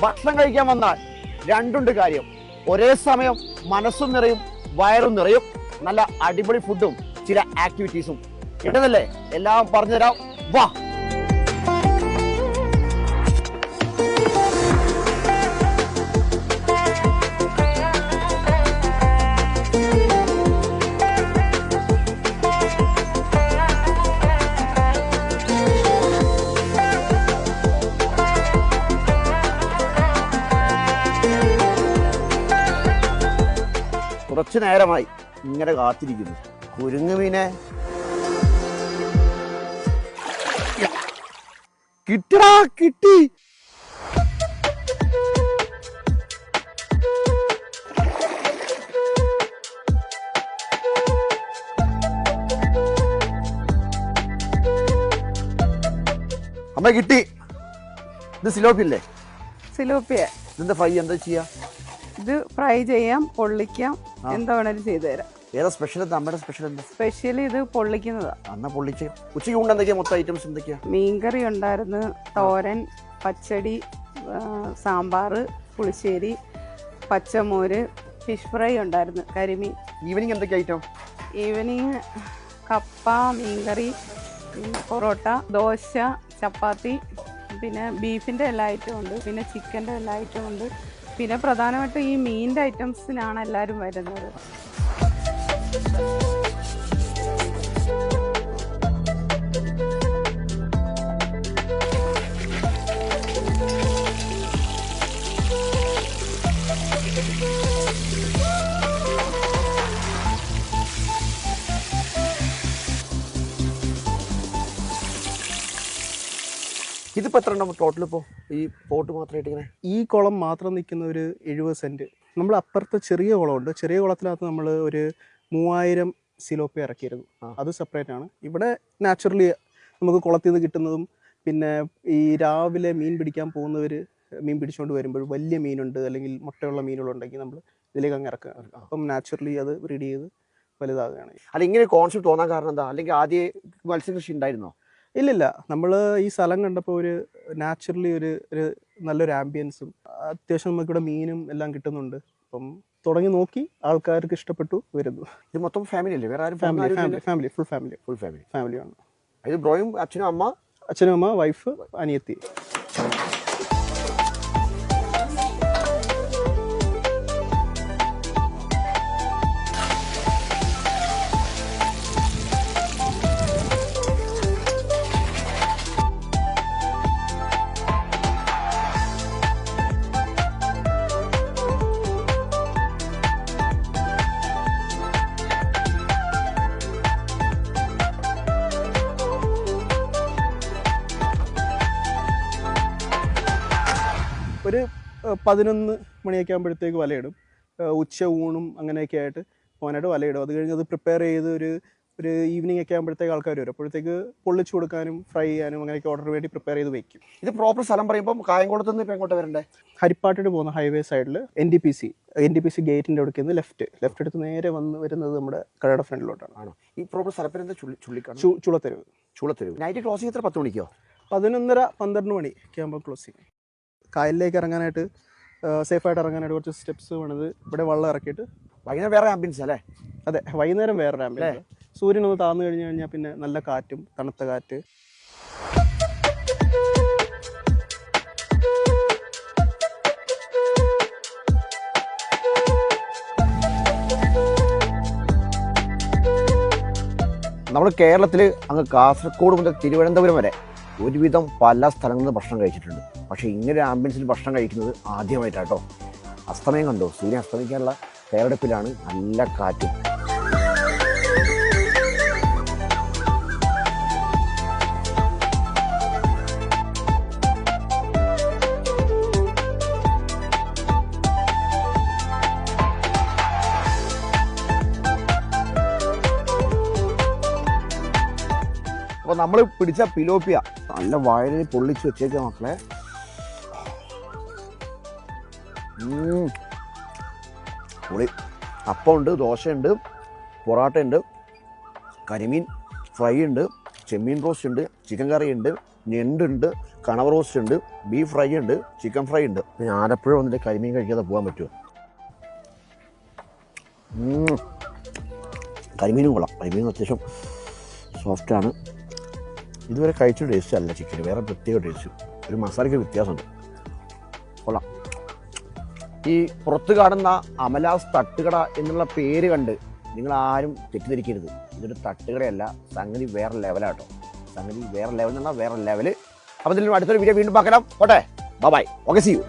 ഭക്ഷണം കഴിക്കാൻ വന്നാൽ രണ്ടുണ്ട് കാര്യം. ഒരേ സമയം മനസ്സും നിറയും വയറും നിറയും നല്ല അടിപൊളി ഫുഡും ചില ആക്ടിവിറ്റീസും കിട്ടുന്നല്ലേ എല്ലാം പറഞ്ഞുതരാം. വാ. കുറച്ചു നേരമായി ഇങ്ങനെ കാത്തിരിക്കുന്നു. കുരുങ്ങുമീനെ കിട്ടടാ കിട്ടി. അമ്മ കിട്ടി. ഇത് സിലോപ്പില്ലേ? സിലോപ്പിയ. ഇതിന്റെ ഫൈ എന്താ ചെയ്യാ? ഇത് ഫ്രൈ ചെയ്യാം പൊള്ളിക്കാം. എന്താ വേണേലും ചെയ്തു തരാം ഏതാ സ്പെഷ്യൽ എന്താ? അമ്മയുടെ സ്പെഷ്യൽ എന്താ? സ്പെഷ്യലി ഇത് പൊള്ളിക്കുന്നതാ. അന്ന പൊള്ളിച്ച്. ഉച്ചയ്ക്ക് കൊണ്ട് എന്തൊക്കെയാ മൊത്തം ഐറ്റംസ് എന്തൊക്കെയാ? മീൻകറി ഉണ്ടായിരുന്നു തോരൻ പച്ചടി സാമ്പാർ പുളിശ്ശേരി പച്ചമോര് ഫിഷ് ഫ്രൈ ഉണ്ടായിരുന്നു കരിമീൻ. ഈവനിങ് എന്തൊക്കെ ഐറ്റം ഈവനിങ് കപ്പ മീൻകറി പൊറോട്ട ദോശ ചപ്പാത്തി പിന്നെ ബീഫിന്റെ എല്ലാ ഐറ്റവും ഉണ്ട് പിന്നെ ചിക്കന്റെ എല്ലാ ഐറ്റവും ഉണ്ട്. പിന്നെ പ്രധാനമായിട്ടും ഈ മീനിന്റെ ഐറ്റംസിനാണ് എല്ലാവരും വരുന്നത്. ഇതിപ്പോ എത്ര ഉണ്ടാവും ടോട്ടൽ ഇപ്പോ? ഈ പോട്ട് മാത്രമായിട്ട് ഇങ്ങനെ? ഈ കുളം മാത്രം നിൽക്കുന്ന ഒരു എഴുപത് സെന്റ് നമ്മൾ അപ്പുറത്ത് ചെറിയ കുളമുണ്ട്. ചെറിയ കുളത്തിനകത്ത് നമ്മൾ ഒരു മൂവായിരം സിലോപ്പി ഇറക്കിയിരുന്നു. അത് സെപ്പറേറ്റ് ആണ്. ഇവിടെ നാച്ചുറലി നമുക്ക് കുളത്തിൽ നിന്ന് കിട്ടുന്നതും പിന്നെ ഈ രാവിലെ മീൻ പിടിക്കാൻ പോകുന്നവർ മീൻ പിടിച്ചുകൊണ്ട് വരുമ്പോൾ വലിയ മീനുണ്ട് അല്ലെങ്കിൽ മുട്ടയുള്ള മീനുകളുണ്ടെങ്കിൽ നമ്മൾ ഇതിലേക്ക് അങ്ങ് ഇറക്കുക. അപ്പം നാച്ചുറലി അത് ബ്രീഡ് ചെയ്ത് വലുതാകുകയാണ്. അല്ല ഇങ്ങനെ കോൺസെപ്റ്റ് തോന്നാൻ കാരണം എന്താ? അല്ലെങ്കിൽ ആദ്യം മത്സ്യകൃഷി ഉണ്ടായിരുന്നോ? ഇല്ലില്ല. നമ്മൾ ഈ സ്ഥലം കണ്ടപ്പോൾ ഒരു നാച്ചുറലി ഒരു ഒരു നല്ലൊരു ആംബിയൻസും അത്യാവശ്യം നമുക്കിവിടെ മീനും എല്ലാം കിട്ടുന്നുണ്ട്. അപ്പം തുടങ്ങി നോക്കി ആൾക്കാർക്ക് ഇഷ്ടപ്പെട്ടു വരുന്നു. ഇത് മൊത്തം ഫാമിലി അല്ലേ? വേറെ ആരും family family family full family full family ഫാമിലിയാണ് ഇത് ബ്രോയും അച്ഛനും അമ്മ? അച്ഛനും അമ്മ വൈഫ് അനിയത്തി. ഒരു പതിനൊന്ന് മണിയൊക്കെ ആകുമ്പോഴത്തേക്ക് വലയിടും. ഉച്ച ഊണും അങ്ങനെയൊക്കെ ആയിട്ട് പോകാനായിട്ട് വലയിടും. അത് കഴിഞ്ഞ് അത് പ്രിപ്പയർ ചെയ്ത് ഒരു ഒരു ഈവനിങ് ഒക്കെ ആകുമ്പോഴത്തേക്ക് ആൾക്കാർ വരും. അപ്പോഴത്തേക്ക് പൊള്ളിച്ചു കൊടുക്കാനും ഫ്രൈ ചെയ്യാനും അങ്ങനെയൊക്കെ ഓർഡർ വേണ്ടി പ്രിപ്പയർ ചെയ്ത് വെക്കും. ഇത് പ്രോപ്പർ സ്ഥലം പറയുമ്പോൾ കായംകുളത്ത് നിന്ന് ഇപ്പം എങ്ങോട്ട് വരണ്ടേ? ഹരിപ്പാട്ടിട്ട് പോകുന്ന ഹൈവേ സൈഡിൽ N D P C N D P C ഗേറ്റിന്റെ അവിടെ നിന്ന് ലെഫ്റ്റ് ലെഫ്റ്റ് എടുത്ത് നേരെ വന്ന് വരുന്നത് നമ്മുടെ കടയുടെ ഫ്രണ്ടിലോട്ടാണ്. ആണോ? ഈ പ്രോപ്പർ സ്ഥലപ്പേര് എന്താ ചുള്ളി ചുള്ളിക്കാണ് ചുളത്തെരുവ് ചുളത്തെരുവ് നൈറ്റ് ക്ലോസ് എത്ര പത്ത് മണിക്കോ? പതിനൊന്നര പന്ത്രണ്ട് മണി ഒക്കെ ആകുമ്പോൾ ക്ലോസ് ചെയ്യും കായലിലേക്ക് ഇറങ്ങാനായിട്ട് സേഫായിട്ട് ഇറങ്ങാനായിട്ട് കുറച്ച് സ്റ്റെപ്സ് വേണത്. ഇവിടെ വെള്ളം ഇറക്കിയിട്ട്. വൈകുന്നേരം വേറെ ആംബിയൻസ് അല്ലേ? അതെ വൈകുന്നേരം വേറൊരു ആംബിയൻസ് സൂര്യൻ ഒന്ന് താന്നു കഴിഞ്ഞു കഴിഞ്ഞാൽ പിന്നെ നല്ല കാറ്റും തണുത്ത കാറ്റ്. നമ്മൾ കേരളത്തിൽ അങ്ങ് കാസർഗോഡ് മുതൽ തിരുവനന്തപുരം വരെ ഒരുവിധം പല സ്ഥലങ്ങളിൽ ഭക്ഷണം കഴിച്ചിട്ടുണ്ട്. പക്ഷേ ഇങ്ങനെ ആംബുലൻസിൽ ഭക്ഷണം കഴിക്കുന്നത് ആദ്യമായിട്ടാട്ടോ. അസ്തമയം കണ്ടോ? സൂര്യൻ അസ്തമിക്കാനുള്ള തയ്യാറെടുപ്പിലാണ് നല്ല കാറ്റും. നമ്മൾ പിടിച്ച പിലോപ്പിയ. നല്ല വയലിൽ പൊള്ളിച്ച് വെച്ചേക്ക മക്കളെ. പൊളി. അപ്പമുണ്ട് ദോശയുണ്ട് പൊറോട്ട ഉണ്ട് കരിമീൻ ഫ്രൈ ഉണ്ട് ചെമ്മീൻ റോസ്റ്റ് ഉണ്ട് ചിക്കൻ കറി ഉണ്ട് ഞണ്ടുണ്ട് കണവ റോസ്റ്റ് ഉണ്ട് ബീഫ് ഫ്രൈ ഉണ്ട് ചിക്കൻ ഫ്രൈ ഉണ്ട് പിന്നെ ആലപ്പുഴ വന്നിട്ട് കരിമീൻ കഴിക്കാതെ പോകാൻ പറ്റുമോ. കരിമീനും കൊള്ളാം. കരിമീനും അത്യാവശ്യം സോഫ്റ്റാണ് ഇതുവരെ കഴിച്ച ടേസ്റ്റ് അല്ല ചിക്കൻ വേറെ പ്രത്യേക ടേസ്റ്റ് ഒരു മസാലയ്ക്ക് വ്യത്യാസമുണ്ട്. കൊള്ളാം. ഈ പുറത്ത് കാണുന്ന അമലാസ് തട്ടുകട എന്നുള്ള പേര് കണ്ട് നിങ്ങൾ ആരും തെറ്റിദ്ധരിക്കരുത്. ഇതൊരു തട്ടുകടയല്ല സംഗതി വേറെ ലെവലാട്ടോ സംഗതി വേറെ ലെവൽ എന്നാൽ വേറെ ലെവൽ അപ്പോൾ അടുത്തൊരു വീഡിയോ വീണ്ടും പാക്കലാം. ഓട്ടെ ബൈ ഓക്കെ സി യു